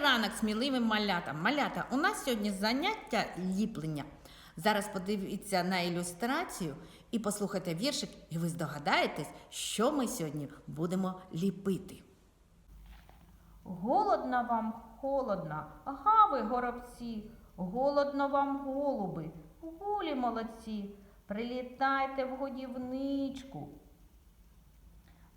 ранок сміливим малятам. Малята, у нас сьогодні заняття ліплення. Зараз подивіться на ілюстрацію і послухайте віршик, і ви здогадаєтесь, що ми сьогодні будемо ліпити. Голодно вам, холодно, гави горобці, голодно вам голуби, гулі молодці, прилітайте в годівничку.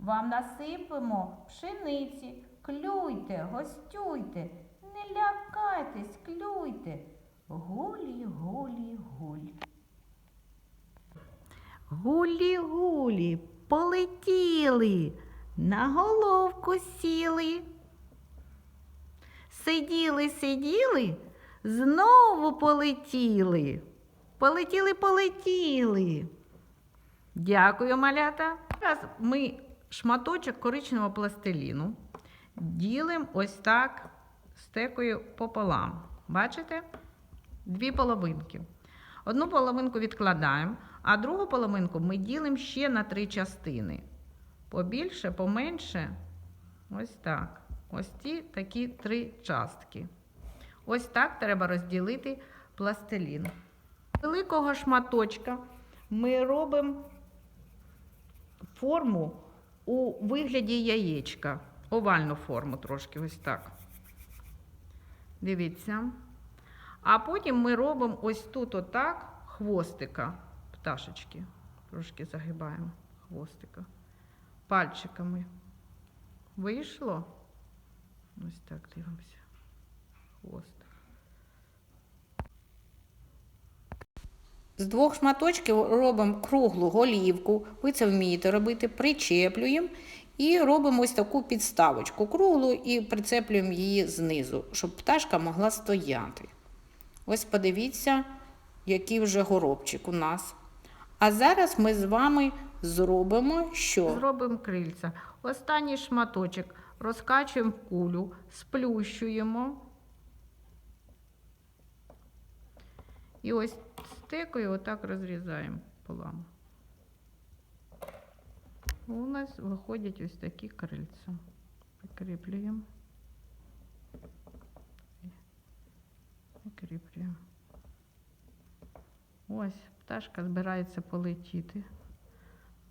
Вам насипемо пшениці, клюйте, гостюйте, не лякайтесь, клюйте. Гулі, гулі, гуль. Гулі-гулі, полетіли, на головку сіли. Сиділи, сиділи, знову полетіли. Полетіли, полетіли. Дякую, малята. Зараз ми шматочок коричневого пластиліну ділимо ось так стекою пополам. Бачите? Дві половинки. Одну половинку відкладаємо, а другу половинку ми ділимо ще на три частини. Побільше, поменше. Ось так. Ось ті такі три частки. Ось так треба розділити пластилін. Великого шматочка ми робимо форму у вигляді яєчка. Овальну форму трошки ось так. Дивіться. А потім ми робимо ось тут отак хвостика пташечки. Трошки загибаємо хвостика. Пальчиками. Вийшло? Ось так дивимося. Хвостик. З двох шматочків робимо круглу голівку, ви це вмієте робити, причеплюємо і робимо ось таку підставочку круглу і прицеплюємо її знизу, щоб пташка могла стояти. Ось подивіться, який вже горобчик у нас. А зараз ми з вами зробимо що? Зробимо крильця. Останній шматочок розкачуємо в кулю, сплющуємо. І ось стекою отак розрізаємо полам. У нас виходять ось такі крильця. Прикріплюємо. Прикріплюємо. Ось пташка збирається полетіти.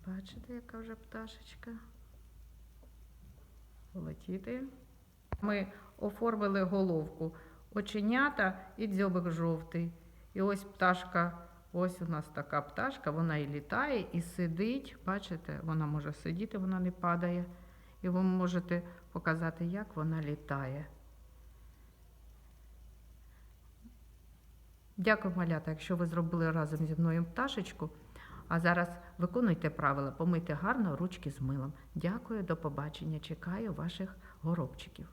Бачите, яка вже пташечка? Полетіти. Ми оформили головку, оченята і дзьобик жовтий. І ось пташка, ось у нас така пташка, вона і літає, і сидить. Бачите, вона може сидіти, вона не падає. І ви можете показати, як вона літає. Дякую, малята, якщо ви зробили разом зі мною пташечку. А зараз виконуйте правила, помийте гарно ручки з милом. Дякую, до побачення. Чекаю ваших горобчиків.